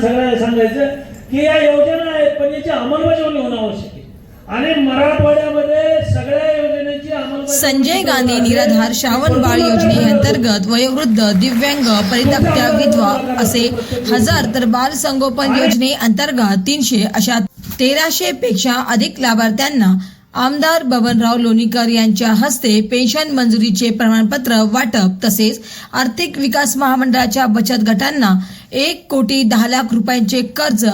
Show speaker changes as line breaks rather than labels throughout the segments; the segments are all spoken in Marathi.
की या योजना आहेत पण याची अंमलबजावणी होणं आवश्यक आहे. आणि मराठवाड्यामध्ये सगळ्या योजनेची अंमलबजावणी
संजय गांधी निराधार श्रावण बाळ योजनेअंतर्गत वयोवृद्ध दिव्यांग परितक्त्या विधवा असे हजार तर बाल संगोपन योजनेअंतर्गत तीनशे अशा तेराशे पेक्षा अधिक लाभार्थ्यांना आमदार बबनराव लोणीकर यांच्या हस्ते पेन्शन मंजुरीचे प्रमाणपत्र वाटप तसेच आर्थिक विकास महामंडळाच्या बचत गटांना एक कोटी दहा लाख रुपयांचे कर्ज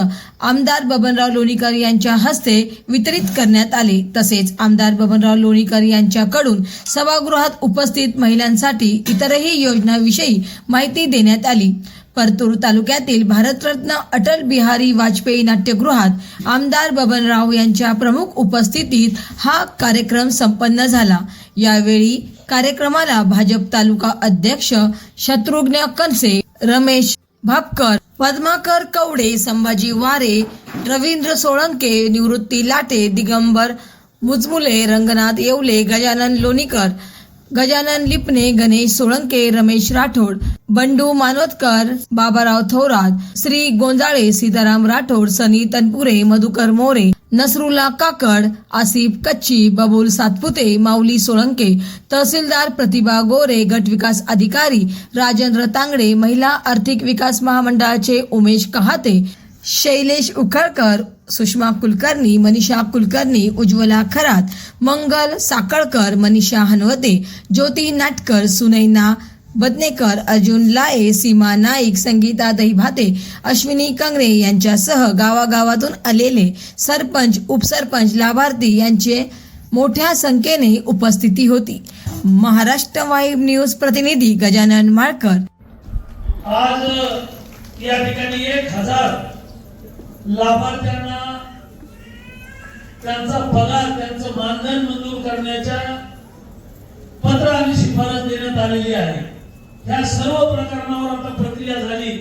आमदार बबनराव लोणीकर यांच्या हस्ते वितरित करण्यात आले. तसेच आमदार बबनराव लोणीकर यांच्याकडून सभागृहात उपस्थित महिलांसाठी इतरही योजनांविषयी माहिती देण्यात आली. परतूर तालुक्यातील भारतरत्न अटल बिहारी वाजपेयी नाट्यगृहात आमदार बबनराव यांच्या प्रमुख उपस्थितीत हा कार्यक्रम संपन्न झाला. यावेळी कार्यक्रमाला भाजप तालुका अध्यक्ष शत्रुघ्न कनसे रमेश भापकर पद्माकर कवडे संभाजी वारे रवींद्र सोळंके निवृत्ती लाटे दिगंबर मुजमुले रंगनाथ येवले गजानन लोणीकर गजानन लिपणे गणेश सोळंके रमेश राठोड बंडू मानोतकर बाबाराव थोरात श्री गोंजाळे सीताराम राठोड सनी तनपुरे मधुकर मोरे नसरुल्ला काकड आसिफ कच्ची बबुल सातपुते माऊली सोळंके तहसीलदार प्रतिभा गोरे गट विकास अधिकारी राजेंद्र तांगडे महिला आर्थिक विकास महामंडळाचे उमेश कहाते शैलेश उखळकर सुषमा कुलकर्णी मनीषा कुलकर्णी उज्ज्वला खरात मंगल साकळकर मनीषा हनवते ज्योती नाटकर सुनैना बदनेकर अर्जुन लाये सीमा नाईक संगीता दहिभाते अश्विनी कंगरे यांच्यासह गावागावातून आलेले सरपंच उपसरपंच लाभार्थी यांचे मोठ्या संख्येने उपस्थिती होती. महाराष्ट्र वाईब न्यूज प्रतिनिधी गजानन माळकर.
आज या ठिकाणी एक हजार लाभार्थ्यांना त्यांचा पगार त्यांचं मानधन मंजूर करण्याच्या पत्र आणि शिफारस देण्यात आलेली आहे. या सर्व प्रकरणावर आता प्रक्रिया झाली.